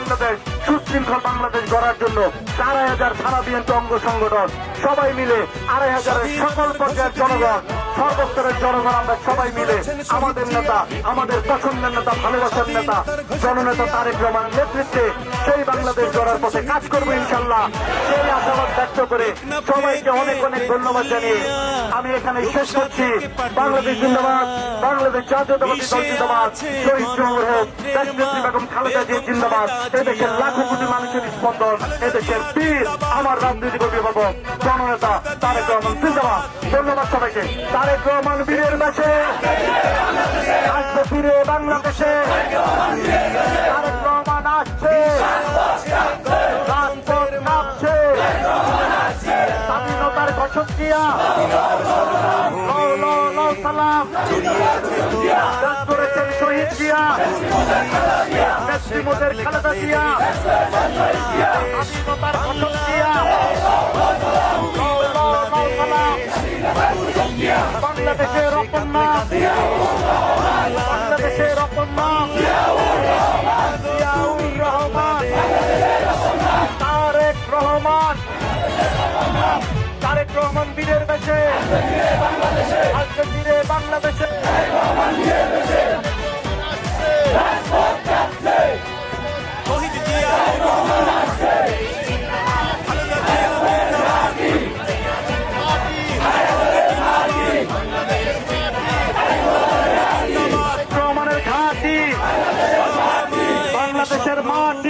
বাংলাদেশ, সুশৃঙ্খল বাংলাদেশ গড়ার জন্য আড়াই হাজার সারা বিএনপি অঙ্গ সংগঠন। সবাই মিলে আড়াই হাজারের সকল পর্যায়ের জনগণ, সর্বস্তরের জনগণ আমরা সবাই মিলে আমাদের নেতা, আমাদের পছন্দের নেতা, ভালোবাসার নেতা, জননেতা তারেক রহমান নেতৃত্বে সেই বাংলাদেশ গড়ার পথে কাজ করব ইনশাল্লাহ। সেই আশাবাদ ব্যক্ত করে সবাইকে অনেক অনেক ধন্যবাদ জানিয়ে আমি এখানে শেষ করছি। বাংলাদেশ জিন্দাবাদ, বাংলাদেশ জাতীয়তাবাদী দল জিন্দাবাদ, শহীদ জহুর হোক বেগম খালেদা জিয়া জিন্দাবাদ, এদেশের লাখো কোটি মানুষের স্পন্দন, এদেশের বীর, আমার রাজনৈতিক অভিভাবক, জননেতা তারেক রহমান, জিন্দাবাদ। ধন্যবাদ সবাইকে। তারেক রহমান বীরের বেশে আসবে ফিরে বাংলাদেশে। লও, সালাম। দান করেছেন শহীদ জিয়া। নেত্রীমোদের খালেদা বাংলাদেশের অপর্ণা। বাংলাদেশের অপর্ণা। তারেক রহমান বীরের বেশে আজকে ফিরে বাংলাদেশে বাংলাদেশের মাটি।